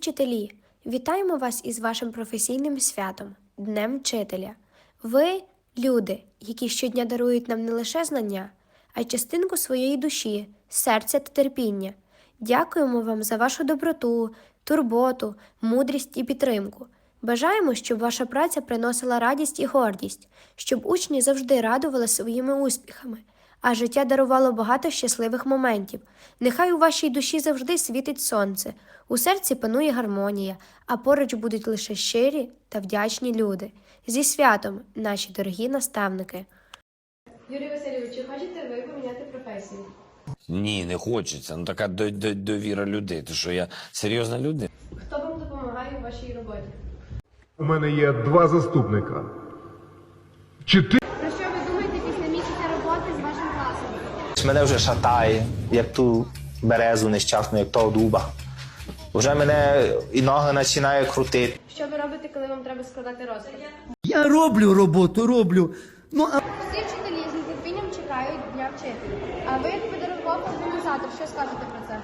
вчителі, вітаємо вас із вашим професійним святом Днем Вчителя. Ви люди, які щодня дарують нам не лише знання, а й частинку своєї душі, серця та терпіння. Дякуємо вам за вашу доброту, турботу, мудрість і підтримку. Бажаємо, щоб ваша праця приносила радість і гордість, щоб учні завжди радували своїми успіхами, а життя дарувало багато щасливих моментів. Нехай у вашій душі завжди світить сонце, у серці панує гармонія, а поруч будуть лише щирі та вдячні люди. Зі святом, наші дорогі наставники. Юрій Васильович, чи хочете ви поміняти професію? Ні, не хочеться. Ну така до- до- довіра людей. Ти що я серйозна людина? Хто вам допомагає у вашій роботі? У мене є два заступника. Чотири. Про що ви думаєте після місяця роботи з вашим класом? Мене вже шатає, як ту березу нещасну, як того дуба. Вже мене і ноги починає крутити. Що ви робите, коли вам треба складати розклад? Я роблю роботу, роблю. Ну а Всі вчителі з нетерпінням чекають дня вчителя. А ви, як педагог організатор, що скажете про це?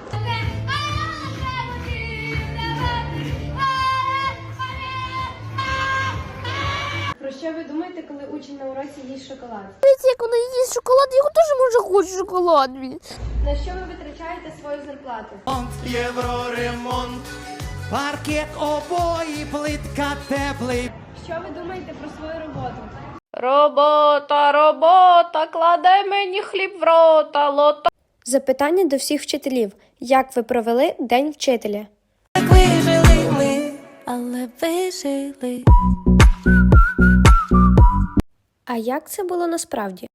Що ви думаєте, коли учень на уроці їсть шоколад? як вона їсть шоколад, я теж може хочу шоколад. На що ви витрачаєте свою зарплату? євроремонт, паркет обої, плитка теплий. Що ви думаєте про свою роботу? Робота, робота, кладе мені хліб в рота, лото. Запитання до всіх вчителів: як ви провели День вчителя? Вижили ми, але вижили. А як це було насправді?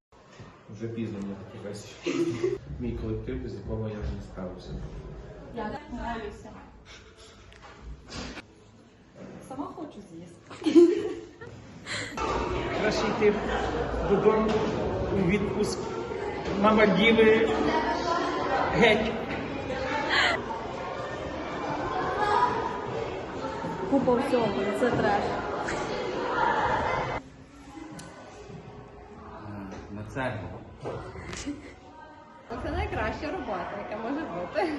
Вже пізно мені на професію. Мій колектив, без якого я вже не справився. краще йти додому у відпуск на Мальдіви геть. Купа всього, це треш. На цеглу. Це найкраща робота, яка може бути.